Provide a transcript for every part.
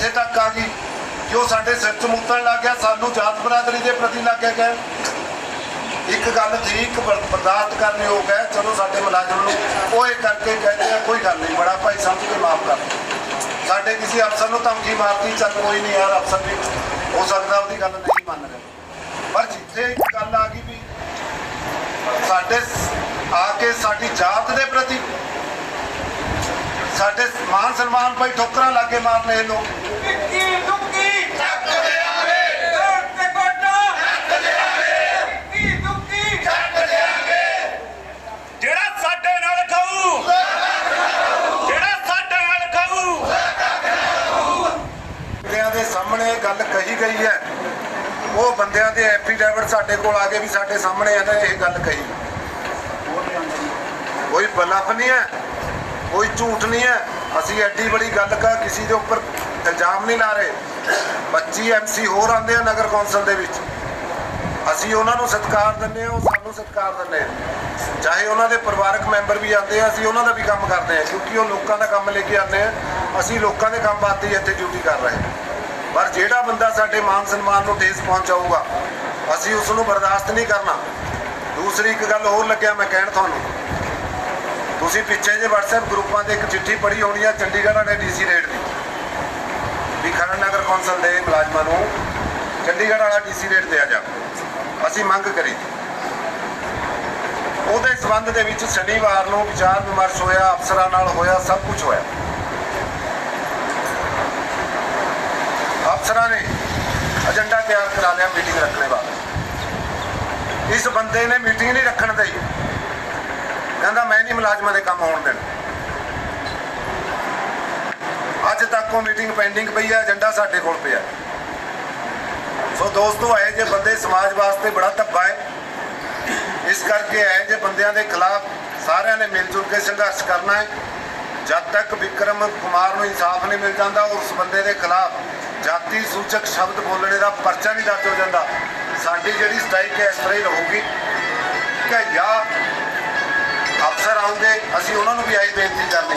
ਇੱਥੇ ਤੱਕ ਆ ਗਈ ਕਿ ਸਾਡੇ ਸਿਰ 'ਚ ਲੱਗ ਗਿਆ, ਸਾਨੂੰ ਜਾਤ ਬਰਾਦਰੀ ਦੇ ਪ੍ਰਤੀ ਲੱਗ ਗਿਆ ਇੱਕ ਗੱਲ ਠੀਕ ਬਰਦਾਸ਼ਤ ਕਰਨ ਯੋਗ ਹੈ ਚਲੋ ਸਾਡੇ ਮੁਲਾਜ਼ਮ ਨੂੰ ਉਹ ਇਹ ਕਰਕੇ ਕਹਿੰਦੇ ਆ, ਕੋਈ ਗੱਲ ਨਹੀਂ, ਬੜਾ ਭਾਈ ਸਮਝ ਕੇ ਮਾਫ ਕਰ ਸਾਡੇ ਕਿਸੇ ਅਫਸਰ ਨੂੰ ਧਮਕੀ ਮਾਰਤੀ, ਚੱਲ ਕੋਈ ਨਹੀਂ ਯਾਰ, ਅਫਸਰ ਵੀ ਹੋ ਸਕਦਾ ਉਹਦੀ ਗੱਲ ਨਹੀਂ ਮੰਨ ਰਿਹਾ। ਪਰ ਜਿੱਥੇ ਇੱਕ ਗੱਲ ਆ ਗਈ ਵੀ ਸਾਡੇ ਆ ਕੇ ਸਾਡੀ ਜਾਤ ਦੇ ਪ੍ਰਤੀ ਸਾਡੇ ਮਾਨ ਸਨਮਾਨ ਭਾਈ ਠੋਕਰਾਂ ਲਾਗੇ ਮਾਰਨੇ ਇਹ ਲੋਕ ਟਿੱਕੀ ਟੁੱਕੀ ਚੱਕ ਦੇਾਂਗੇ ਕੋਟ ਤੇ ਕੋਟਾ ਚੱਕ ਦੇਾਂਗੇ ਟਿੱਕੀ ਟੁੱਕੀ ਚੱਕ ਦੇਾਂਗੇ ਜਿਹੜਾ ਸਾਡੇ ਨਾਲ ਖਾਊ। ਜਿਹੜਾ ਸਾਡੇ ਨਾਲ ਖਾਊ। ਬੰਦਿਆਂ ਦੇ ਸਾਹਮਣੇ ਗੱਲ ਕਹੀ ਗਈ ਹੈ। ਉਹ ਬੰਦਿਆਂ ਦੇ ਐਫੀਡੇਵਿਟ ਸਾਡੇ ਕੋਲ ਆ ਕੇ ਵੀ ਸਾਡੇ ਸਾਹਮਣੇ ਇਹਨਾਂ ਨੇ ਇਹ ਗੱਲ ਕਹੀ। ਕੋਈ ਬਲਫ ਨਹੀਂ ਹੈ। ਕੋਈ ਝੂਠ ਨਹੀਂ ਹੈ। ਅਸੀਂ ਐਡੀ ਬੜੀ ਗੱਲ ਕਾ ਕਿਸੇ ਦੇ ਉੱਪਰ ਇਲਜ਼ਾਮ ਨਹੀਂ ਲਾ ਰਹੇ। 25 ਐਮਸੀ ਹੋਰ ਆਉਂਦੇ ਆ ਨਗਰ ਕੌਂਸਲ ਦੇ ਵਿੱਚ। ਅਸੀਂ ਉਹਨਾਂ ਨੂੰ ਸਤਿਕਾਰ ਦਿੰਦੇ ਹਾਂ, ਉਹ ਸਾਨੂੰ ਸਤਿਕਾਰ ਦਿੰਦੇ ਆ। ਚਾਹੇ ਉਹਨਾਂ ਦੇ ਪਰਿਵਾਰਕ ਮੈਂਬਰ ਵੀ ਆਉਂਦੇ ਆ, ਅਸੀਂ ਉਹਨਾਂ ਦਾ ਵੀ ਕੰਮ ਕਰਦੇ ਆ ਕਿਉਂਕਿ ਉਹ ਲੋਕਾਂ ਦਾ ਕੰਮ ਲੈ ਕੇ ਆਉਂਦੇ ਆ। ਅਸੀਂ ਲੋਕਾਂ ਦੇ ਕੰਮ ਵਾਸਤੇ ਇੱਥੇ ਡਿਊਟੀ ਕਰ ਰਹੇ ਪਰ ਜਿਹੜਾ ਬੰਦਾ ਸਾਡੇ ਮਾਨ ਸਨਮਾਨ ਨੂੰ ਠੇਸ ਪਹੁੰਚਾਊਗਾ, ਅਸੀਂ ਉਸ ਨੂੰ ਬਰਦਾਸ਼ਤ ਨਹੀਂ ਕਰਨਾ। ਦੂਸਰੀ ਇੱਕ ਗੱਲ ਹੋਰ ਲੱਗਿਆ ਮੈਂ ਕਹਿਣ ਤੁਹਾਨੂੰ। ਤੁਸੀਂ ਪਿੱਛੇ ਜੇ WhatsApp ਗਰੁੱਪਾਂ ਤੇ ਇੱਕ ਚਿੱਠੀ ਪੜ੍ਹੀ ਹੋਣੀ ਆ ਚੰਡੀਗੜ੍ਹ ਵਾਲੇ ਡੀਸੀ ਰੇਟ ਦੀ। ਵੀ ਖਰੜ ਨਗਰ ਕੌਂਸਲ ਦੇ ਮੁਲਾਜ਼ਮਾਂ ਨੂੰ ਚੰਡੀਗੜ੍ਹ ਵਾਲਾ ਡੀਸੀ ਰੇਟ ਦਿਆ ਜਾਵੇ ਅਸੀਂ ਮੰਗ ਕਰੀ। ਉਹਦੇ ਸਬੰਧ ਦੇ ਵਿੱਚ ਸ਼ਨੀਵਾਰ ਨੂੰ ਵਿਚਾਰ ਵਿਮਰਸ਼ ਹੋਇਆ, ਅਫਸਰਾਂ ਨਾਲ ਹੋਇਆ, ਸਭ ਕੁਝ ਹੋਇਆ। ਅਫਸਰਾਂ ਨੇ ਏਜੰਡਾ ਤਿਆਰ ਕਰਾ ਲਿਆ ਮੀਟਿੰਗ ਰੱਖਣੇ ਵਾਸਤੇ ਇਸ ਬੰਦੇ ਨੇ ਮੀਟਿੰਗ ਨਹੀਂ ਰੱਖਣ ਦੇਈ। ਕਹਿੰਦਾ ਮੈਂ ਨਹੀਂ ਮੁਲਾਜ਼ਮਾਂ ਦੇ ਕੰਮ ਹੋਣ ਦੇਣਾ। ਅੱਜ ਤੱਕ ਉਹ ਮੀਟਿੰਗ ਪੈਂਡਿੰਗ ਪਈ ਹੈ ਏਜੰਡਾ ਸਾਡੇ ਕੋਲ ਪਿਆ। ਸੋ ਦੋਸਤੋ, ਇਹ ਜੇ ਬੰਦੇ ਸਮਾਜ ਵਾਸਤੇ ਬੜਾ ਧੱਬਾ ਹੈ। ਇਸ ਕਰਕੇ ਇਹ ਜੇ ਬੰਦਿਆਂ ਦੇ ਖਿਲਾਫ ਸਾਰਿਆਂ ਨੇ ਮਿਲ ਜੁਲ ਕੇ ਸੰਘਰਸ਼ ਕਰਨਾ ਹੈ। ਜਦ ਤੱਕ ਵਿਕਰਮ ਕੁਮਾਰ ਨੂੰ ਇਨਸਾਫ ਨਹੀਂ ਮਿਲ ਜਾਂਦਾ, ਉਸ ਬੰਦੇ ਦੇ ਖਿਲਾਫ ਜਾਤੀ ਸੂਚਕ ਸ਼ਬਦ ਬੋਲਣੇ ਦਾ ਪਰਚਾ ਨਹੀਂ ਦਰਜ ਹੋ ਜਾਂਦਾ। ਸਾਡੀ ਜਿਹੜੀ ਸਟ੍ਰਾਈਕ ਹੈ, ਇਸ ਤਰ੍ਹਾਂ ਹੀ ਰਹੂਗੀ। ਕਿ ਜਾਂ ਆਉਂਦੇ ਅਸੀਂ ਉਹਨਾਂ ਨੂੰ ਵੀ ਆਈ ਬੇਨਤੀ ਕਰਨੀ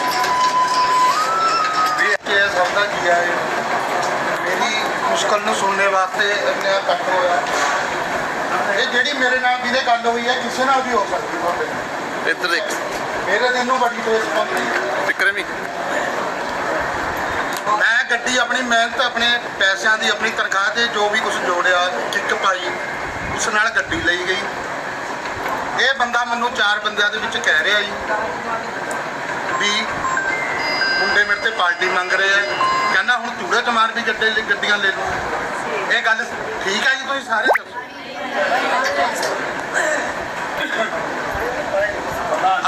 ਵੀ ਕਿ ਸਭ ਦਾ ਕੀ ਹੈ ਮੇਰੀ ਮੁਸ਼ਕਲ ਨੂੰ ਸੁਣਨੇ ਵਾਸਤੇ ਇੰਨਾ ਇਕੱਠ ਹੋਇਆ। ਇਹ ਜਿਹੜੀ ਮੇਰੇ ਨਾਲ ਜਿਹਦੇ ਗੱਲ ਹੋਈ ਹੈ ਕਿਸੇ ਨਾਲ ਵੀ ਹੋ ਸਕਦੀ ਤੁਹਾਡੇ। ਇੱਧਰ ਦੇਖ। ਮੇਰੇ ਦਿਨ ਨੂੰ ਬੜੀ ਤੇਜ਼ ਪਹੁੰਚੀ ਵਿਕਰਮੀ। ਮੈਂ ਗੱਡੀ ਆਪਣੀ ਮਿਹਨਤ ਆਪਣੇ ਪੈਸਿਆਂ ਦੀ ਆਪਣੀ ਤਨਖਾਹ ਤੇ ਜੋ ਵੀ ਕੁਝ ਜੋੜਿਆ ਕਿੱਕ ਪਾਈ ਉਸ ਨਾਲ ਗੱਡੀ ਲਈ ਗਈ। ਇਹ ਬੰਦਾ ਮੈਨੂੰ ਚਾਰ ਬੰਦਿਆਂ ਦੇ ਵਿੱਚ ਕਹਿ ਰਿਹਾ ਜੀ ਵੀ ਮੁੰਡੇ ਮੇਰੇ ਤੇ ਪਾਰਟੀ ਮੰਗ ਰਹੇ ਆ। ਕਹਿੰਦਾ ਹੁਣ ਚੂੜੇ ਚਮਾਰ ਵੀ ਗੱਡੇ ਲਈ ਗੱਡੀਆਂ ਲੈ ਲਓ ਇਹ ਗੱਲ ਠੀਕ ਹੈ ਜੀ ਤੁਸੀਂ ਸਾਰੇ ਦੱਸੋ?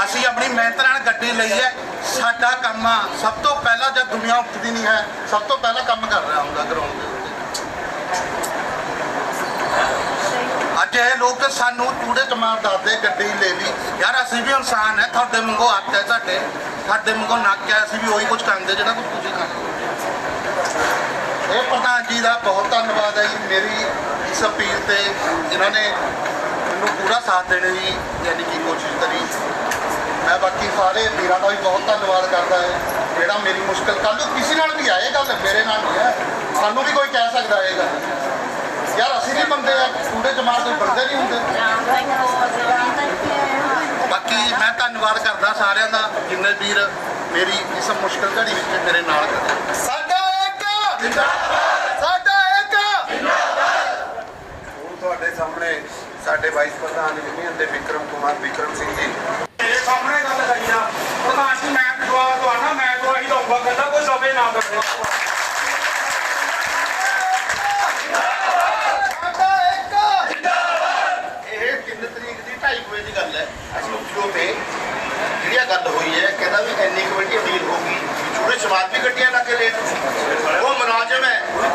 ਅਸੀਂ ਆਪਣੀ ਮਿਹਨਤ ਨਾਲ ਗੱਡੀ ਲਈ ਹੈ। ਸਾਡਾ ਕੰਮ ਆ। ਸਭ ਤੋਂ ਪਹਿਲਾਂ ਜਦ ਦੁਨੀਆ ਉੱਠਦੀ ਨਹੀਂ ਹੈ, ਸਭ ਤੋਂ ਪਹਿਲਾਂ ਕੰਮ ਕਰ ਰਿਹਾ ਹੁੰਦਾ ਗਰਾਊਂਡ ਦੇ ਉੱਤੇ ਅੱਜ ਇਹ ਲੋਕ ਸਾਨੂੰ ਚੂੜੇ ਚਮਾਰ ਦੱਸਦੇ ਗੱਡੀ ਲੈ ਲਈ। ਯਾਰ ਅਸੀਂ ਵੀ ਇਨਸਾਨ ਹੈ, ਤੁਹਾਡੇ ਵਾਂਗੂ ਹੱਥ ਹੈ ਸਾਡੇ। ਸਾਡੇ ਵਾਂਗੂ ਨੱਕ ਹੈ, ਅਸੀਂ ਵੀ ਉਹੀ ਕੁਝ ਕਰਦੇ ਜਿਹੜਾ ਕੁਝ ਤੁਸੀਂ ਕਰਦੇ। ਇਹ ਪ੍ਰਧਾਨ ਜੀ ਦਾ ਬਹੁਤ ਧੰਨਵਾਦ ਹੈ ਜੀ, ਮੇਰੀ ਇਸ ਅਪੀਲ ਤੇ ਇਹਨਾਂ ਨੇ ਮੈਨੂੰ ਪੂਰਾ ਸਾਥ ਦੇਣ ਦੀ ਯਾਨੀ ਕਿ ਕੋਸ਼ਿਸ਼ ਕਰੀ। ਮੈਂ ਬਾਕੀ ਸਾਰੇ ਵੀਰਾਂ ਦਾ ਵੀ ਬਹੁਤ ਧੰਨਵਾਦ ਕਰਦਾ ਹੈ, ਜਿਹੜਾ ਮੇਰੀ ਮੁਸ਼ਕਲ ਕੱਲ ਨੂੰ ਕਿਸੇ ਨਾਲ ਵੀ ਆਏ ਗੱਲ ਮੇਰੇ ਨਾਲ ਨਹੀਂ ਹੈ। ਸਾਨੂੰ ਵੀ ਕੋਈ ਕਹਿ ਸਕਦਾ ਇਹ ਗੱਲ ਯਾਰ, ਅਸੀਂ ਵੀ ਬੰਦੇ ਆ ਟੂਡੇ ਜਮਾਤ ਦੇ ਬੰਦੇ ਨਹੀਂ ਹੁੰਦੇ। ਬਾਕੀ ਮੈਂ ਧੰਨਵਾਦ ਕਰਦਾ ਸਾਰਿਆਂ ਦਾ, ਜਿੰਨੇ ਵੀਰ ਮੇਰੀ ਇਸ ਮੁਸ਼ਕਲ ਘੜੀ ਵਿੱਚ ਮੇਰੇ ਨਾਲ ਖੜੇ ਸਾਡਾ ਇੱਕ! ਜਿੰਦਾਬਾਦ! ਸਾਡਾ ਇੱਕ! ਹੁਣ ਤੁਹਾਡੇ ਸਾਹਮਣੇ ਸਾਡੇ ਵਾਈਸ ਪ੍ਰਧਾਨ ਯੂਨੀਅਨ ਦੇ ਵਿਕਰਮ ਕੁਮਾਰ ਵਿਕਰਮ ਸਿੰਘ ਜੀ। ਮੇਰੇ ਸਾਹਮਣੇ ਗੱਲ ਕਰੀ ਪ੍ਰਧਾਨ ਜੀ, ਮੈਂ ਦੁਆ ਦਵਾਨਾ ਮੈਂ ਦਵਾਈ ਦਊਂਗਾ ਕਹਿੰਦਾ ਕੋਈ ਦਵੇ ਨਾ ਦਵੇ ਗੱਲ ਜਿਹੜੀ ਗੱਲ ਹੋਈ ਹੈ, ਕਹਿੰਦਾ ਵੀ ਐਨੀ ਕਮੇਟੀ ਅਮੀਰ ਹੋਗੀ ਛੋਟੇ ਸਮਾਜ ਵੀ ਗੱਡੀਆਂ ਲਾ ਕੇ ਲੈਣ ਉਹ ਮੁਲਾਜ਼ਮ ਹੈ, ਉਹਦੀ